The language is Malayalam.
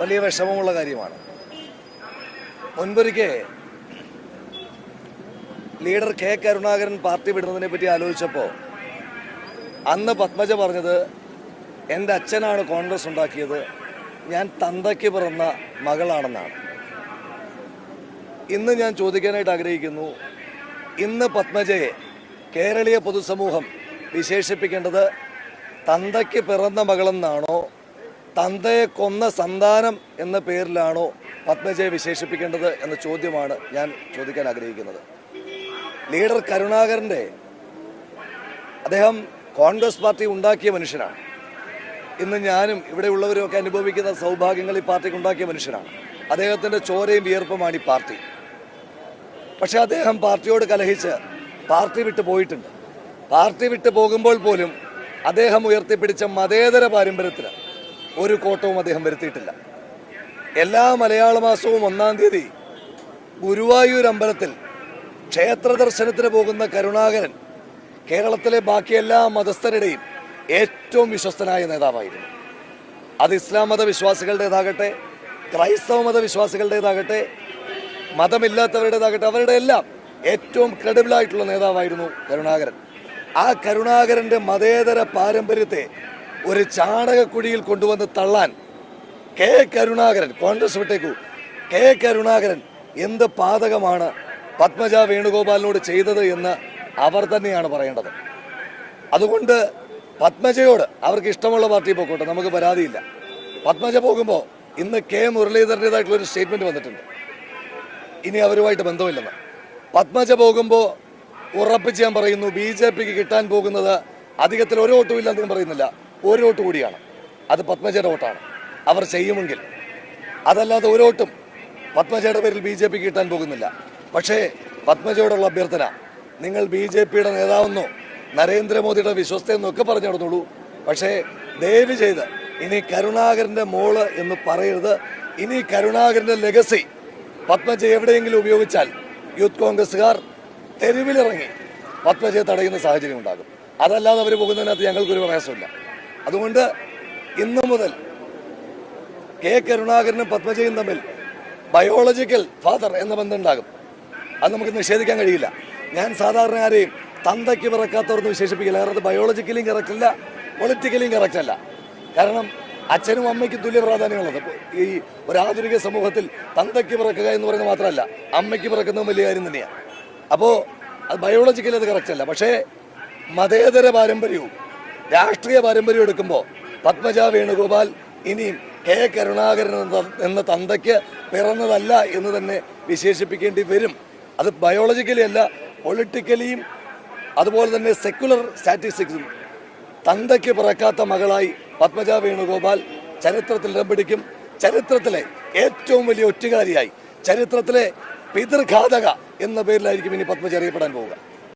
വലിയ വിഷമമുള്ള കാര്യമാണ്. മുൻപൊരിക്കെ ലീഡർ കെ കരുണാകരൻ പാർട്ടി വിടുന്നതിനെ പറ്റി ആലോചിച്ചപ്പോൾ അന്ന് പത്മജ പറഞ്ഞത് എന്റെ അച്ഛനാണ് കോൺഗ്രസ് ഉണ്ടാക്കിയത് ഞാൻ തന്തയ്ക്ക് പിറന്ന മകളാണെന്നാണ്. ഇന്ന് ഞാൻ ചോദിക്കാനായിട്ട് ആഗ്രഹിക്കുന്നു ഇന്ന് പത്മജയെ കേരളീയ പൊതുസമൂഹം വിശേഷിപ്പിക്കേണ്ടത് തന്തയ്ക്ക് പിറന്ന മകളെന്നാണോ തന്തയെ കൊന്ന സന്താനം എന്ന പേരിലാണോ പത്മജയെ വിശേഷിപ്പിക്കേണ്ടത് എന്ന ചോദ്യമാണ് ഞാൻ ചോദിക്കാൻ ആഗ്രഹിക്കുന്നത്. ലീഡർ കരുണാകരന്റെ അദ്ദേഹം കോൺഗ്രസ് പാർട്ടി ഉണ്ടാക്കിയ മനുഷ്യനാണ്. ഇന്ന് ഞാനും ഇവിടെ ഉള്ളവരുമൊക്കെ അനുഭവിക്കുന്ന സൗഭാഗ്യങ്ങൾ ഈ പാർട്ടിക്ക് ഉണ്ടാക്കിയ മനുഷ്യനാണ്. അദ്ദേഹത്തിന്റെ ചോരയും വിയർപ്പുമാണ് ഈ പാർട്ടി. പക്ഷേ അദ്ദേഹം പാർട്ടിയോട് കലഹിച്ച് പാർട്ടി വിട്ടു പോയിട്ടുണ്ട്. പാർട്ടി വിട്ടു പോകുമ്പോൾ പോലും അദ്ദേഹം ഉയർത്തിപ്പിടിച്ച മതേതര പാരമ്പര്യത്തിന് ഒരു കോട്ടവും അദ്ദേഹം വരുത്തിയിട്ടില്ല. എല്ലാ മലയാള മാസവും ഒന്നാം തീയതി ഗുരുവായൂർ അമ്പലത്തിൽ ക്ഷേത്ര ദർശനത്തിന് പോകുന്ന കരുണാകരൻ കേരളത്തിലെ ബാക്കി എല്ലാ മതസ്ഥരുടെയും ഏറ്റവും വിശ്വസ്തനായ നേതാവായിരുന്നു. അത് ഇസ്ലാം മത വിശ്വാസികളുടേതാകട്ടെ ക്രൈസ്തവ മത വിശ്വാസികളുടേതാകട്ടെ മതമില്ലാത്തവരുടേതാകട്ടെ അവരുടെ എല്ലാം ഏറ്റവും ക്രെഡിബിളായിട്ടുള്ള നേതാവായിരുന്നു കരുണാകരൻ. ആ കരുണാകരന്റെ മതേതര പാരമ്പര്യത്തെ ഒരു ചാണകക്കുഴിയിൽ കൊണ്ടുവന്ന് തള്ളാൻ കെ കരുണാകരൻ കോൺഗ്രസ് വിട്ടേക്കു. കെ കരുണാകരൻ എന്ത് പാതകമാണ് പത്മജ വേണുഗോപാലിനോട് ചെയ്തത് എന്ന് അവർ തന്നെയാണ് പറയേണ്ടത്. അതുകൊണ്ട് പത്മജയോട് അവർക്ക് ഇഷ്ടമുള്ള പാർട്ടി പോക്കോട്ടെ നമുക്ക് പരാതിയില്ല. പത്മജ പോകുമ്പോൾ ഇന്ന് കെ മുരളീധരന്റെതായിട്ടുള്ള ഒരു സ്റ്റേറ്റ്മെന്റ് വന്നിട്ടുണ്ട്. ഇനി അവരുമായിട്ട് ബന്ധമില്ലെന്ന്. പത്മജ പോകുമ്പോൾ ഉറപ്പിച്ച് ഞാൻ പറയുന്നു ബി കിട്ടാൻ പോകുന്നത് അധികത്തിൽ ഒരു വോട്ടും ഇല്ല എന്ന് പറയുന്നില്ല. ഒരു വോട്ട് കൂടിയാണ്. അത് പത്മജയുടെ വോട്ടാണ്. അവർ ചെയ്യുമെങ്കിൽ. അതല്ലാതെ ഒരു വോട്ടും പത്മജയുടെ പേരിൽ ബി ജെ പിക്ക് കിട്ടാൻ പോകുന്നില്ല. പക്ഷേ പത്മജയോടുള്ള അഭ്യർത്ഥന നിങ്ങൾ ബി ജെ പിയുടെ നേതാവെന്നോ നരേന്ദ്രമോദിയുടെ വിശ്വസ്തയെന്നോ ഒക്കെ പറഞ്ഞു നടന്നോളൂ. പക്ഷേ ദയവ് ചെയ്ത് ഇനി കരുണാകരന്റെ മോൾ എന്ന് പറയരുത്. ഇനി കരുണാകരന്റെ ലെഗസി പത്മജ എവിടെയെങ്കിലും ഉപയോഗിച്ചാൽ യൂത്ത് കോൺഗ്രസ്സുകാർ തെരുവിലിറങ്ങി പത്മജയെ തടയുന്ന സാഹചര്യം ഉണ്ടാകും. അതല്ലാതെ അവർ പോകുന്നതിനകത്ത് ഞങ്ങൾക്കൊരു പ്രയാസമില്ല. അതുകൊണ്ട് ഇന്നു മുതൽ കെ കരുണാകരനും പത്മജയും തമ്മിൽ ബയോളജിക്കൽ ഫാദർ എന്ന ബന്ധം ഉണ്ടാകും അത് നമുക്ക് നിഷേധിക്കാൻ കഴിയില്ല. ഞാൻ സാധാരണ ആരെയും തന്തയ്ക്ക് പിറക്കാത്തവർന്ന് വിശേഷിപ്പിക്കില്ല. കാരണം അത് ബയോളജിക്കലിയും കറക്റ്റ് അല്ല പൊളിറ്റിക്കലിയും കറക്റ്റ് അല്ല. കാരണം അച്ഛനും അമ്മയ്ക്കും തുല്യ പ്രാധാന്യമുള്ളത്. ഈ ഒരു ആധുനിക സമൂഹത്തിൽ തന്തയ്ക്ക് പിറക്കുക എന്ന് പറയുന്നത് മാത്രമല്ല അമ്മയ്ക്ക് പിറക്കുന്നതും വലിയ കാര്യം തന്നെയാണ് അപ്പോൾ അത് ബയോളജിക്കലി അത് കറക്റ്റ് അല്ല. പക്ഷേ മതേതര പാരമ്പര്യവും രാഷ്ട്രീയ പാരമ്പര്യം എടുക്കുമ്പോൾ പത്മജ വേണുഗോപാൽ ഇനിയും കെ കരുണാകരൻ എന്ന- തന്തയ്ക്ക് പിറന്നതല്ല എന്ന് തന്നെ വിശേഷിപ്പിക്കേണ്ടി വരും. അത് ബയോളജിക്കലി അല്ല പൊളിറ്റിക്കലിയും അതുപോലെ തന്നെ സെക്കുലർ സ്റ്റാറ്റിസ്റ്റിക്സും തന്തയ്ക്ക് പിറക്കാത്ത മകളായി പത്മജ വേണുഗോപാൽ ചരിത്രത്തിൽ ഇടം പിടിക്കും. ചരിത്രത്തിലെ ഏറ്റവും വലിയ ഒറ്റുകാരിയായി ചരിത്രത്തിലെ പിതൃഘാതക എന്ന പേരിലായിരിക്കും ഇനി പത്മജ അറിയപ്പെടാൻ പോവുക.